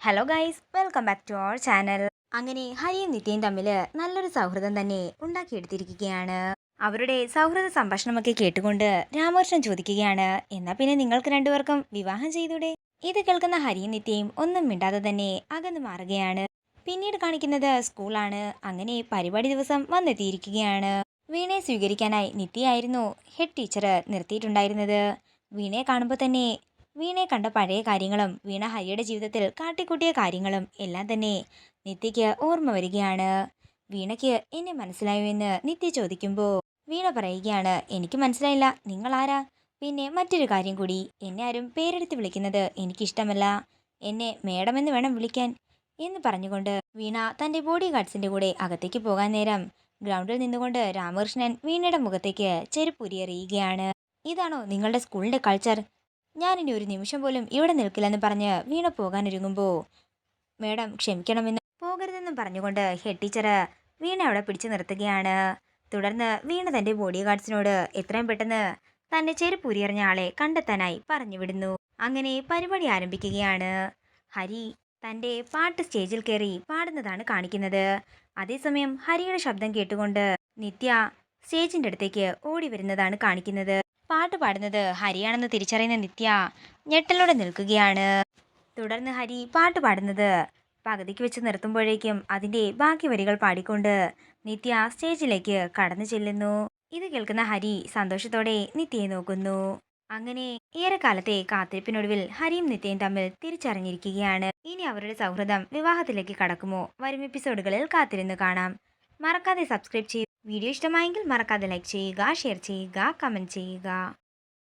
Hello guys welcome back to our channel അങ്ങനെ ഹരിയും നിത്യയും തമ്മിൽ നല്ലൊരു സൗഹൃദം തന്നെ ഉണ്ടാക്കിയെടുത്തിരിക്കുകയാണ്. അവരുടെ സൗഹൃദ സംഭാഷണമൊക്കെ കേട്ടുകൊണ്ട് രാമകൃഷ്ണൻ ചോദിക്കുകയാണ് എന്നാ പിന്നെ നിങ്ങൾക്ക് രണ്ടുപേർക്കും വിവാഹം ചെയ്തൂടെ? ഇത് കേൾക്കുന്ന ഹരിയും നിത്യയും ഒന്നും മിണ്ടാതെ തന്നെ അകന്നു മാറുകയാണ്. പിന്നീട് കാണിക്കുന്നത് സ്കൂളാണ് അങ്ങനെ പരിപാടി ദിവസം വന്നെത്തിയിരിക്കുകയാണ്. വീണയെ സ്വീകരിക്കാനായി നിത്യയായിരുന്നു ഹെഡ് ടീച്ചർ നിർത്തിയിട്ടുണ്ടായിരുന്നത്. വീണയെ കാണുമ്പോൾ തന്നെ വീണയെ കണ്ട പഴയ കാര്യങ്ങളും വീണ ഹരിയുടെ ജീവിതത്തിൽ കാട്ടിക്കൂട്ടിയ കാര്യങ്ങളും എല്ലാം തന്നെ നിത്യയ്ക്ക് ഓർമ്മ വരികയാണ്. വീണയ്ക്ക് എന്നെ മനസ്സിലായോ എന്ന് നിത്യ ചോദിക്കുമ്പോൾ വീണ പറയുകയാണ് എനിക്ക് മനസ്സിലായില്ല. നിങ്ങൾ ആരാ? പിന്നെ മറ്റൊരു കാര്യം കൂടി. എന്നെ ആരും പേരെടുത്ത് വിളിക്കുന്നത് എനിക്കിഷ്ടമല്ല. എന്നെ മേഡം എന്ന് വേണം വിളിക്കാൻ. എന്ന് പറഞ്ഞുകൊണ്ട് വീണ തന്റെ ബോഡി ഗാർഡ്സിന്റെ കൂടെ അകത്തേക്ക് പോകാൻ നേരം ഗ്രൗണ്ടിൽ നിന്നുകൊണ്ട് രാമകൃഷ്ണൻ വീണയുടെ മുഖത്തേക്ക് ചെരുപ്പുരിയെറിയുകയാണ് ഇതാണോ നിങ്ങളുടെ സ്കൂളിന്റെ കൾച്ചർ? ഞാനിനി ഒരു നിമിഷം പോലും ഇവിടെ നിൽക്കില്ലെന്ന് പറഞ്ഞ് വീണ പോകാനൊരുങ്ങുമ്പോൾ മേഡം ക്ഷമിക്കണമെന്ന് പോകരുതെന്നും പറഞ്ഞുകൊണ്ട് ഹെഡ് ടീച്ചർ വീണ അവിടെ പിടിച്ചു നിർത്തുകയാണ്. തുടർന്ന് വീണ തന്റെ ബോഡി ഗാർഡ്സിനോട് എത്രയും പെട്ടെന്ന് തന്റെ ചെരുപ്പൂരിയെറിഞ്ഞ ആളെ കണ്ടെത്താനായി പറഞ്ഞു വിടുന്നു അങ്ങനെ പരിപാടി ആരംഭിക്കുകയാണ്. ഹരി തന്റെ പാട്ട് സ്റ്റേജിൽ കയറി പാടുന്നതാണ് കാണിക്കുന്നത്. അതേസമയം ഹരിയുടെ ശബ്ദം കേട്ടുകൊണ്ട് നിത്യ സ്റ്റേജിന്റെ അടുത്തേക്ക് ഓടി വരുന്നതാണ് കാണിക്കുന്നത്. പാട്ട് പാടുന്നത് ഹരിയാണെന്ന് തിരിച്ചറിയുന്ന നിത്യ ഞെട്ടലോടെ നിൽക്കുകയാണ്. തുടർന്ന് ഹരി പാട്ട് പാടുന്നത് പകുതിക്ക് വെച്ച് നിർത്തുമ്പോഴേക്കും അതിന്റെ ബാക്കി വരികൾ പാടിക്കൊണ്ട് നിത്യ സ്റ്റേജിലേക്ക് കടന്നു ചെല്ലുന്നു. ഇത് കേൾക്കുന്ന ഹരി സന്തോഷത്തോടെ നിത്യയെ നോക്കുന്നു. അങ്ങനെ ഏറെക്കാലത്തെ കാത്തിരിപ്പിനൊടുവിൽ ഹരിയും നിത്യയും തമ്മിൽ തിരിച്ചറിഞ്ഞിരിക്കുകയാണ്. ഇനി അവരുടെ സൗഹൃദം വിവാഹത്തിലേക്ക് കടക്കുമോ? വരും എപ്പിസോഡുകളിൽ കാത്തിരുന്ന് കാണാം. മറക്കാതെ സബ്സ്ക്രൈബ് ചെയ്യുക വീഡിയോ ഇഷ്ടമായെങ്കിൽ മറക്കാതെ ലൈക്ക് ചെയ്യുക ഷെയർ ചെയ്യുക കമന്റ് ചെയ്യുക.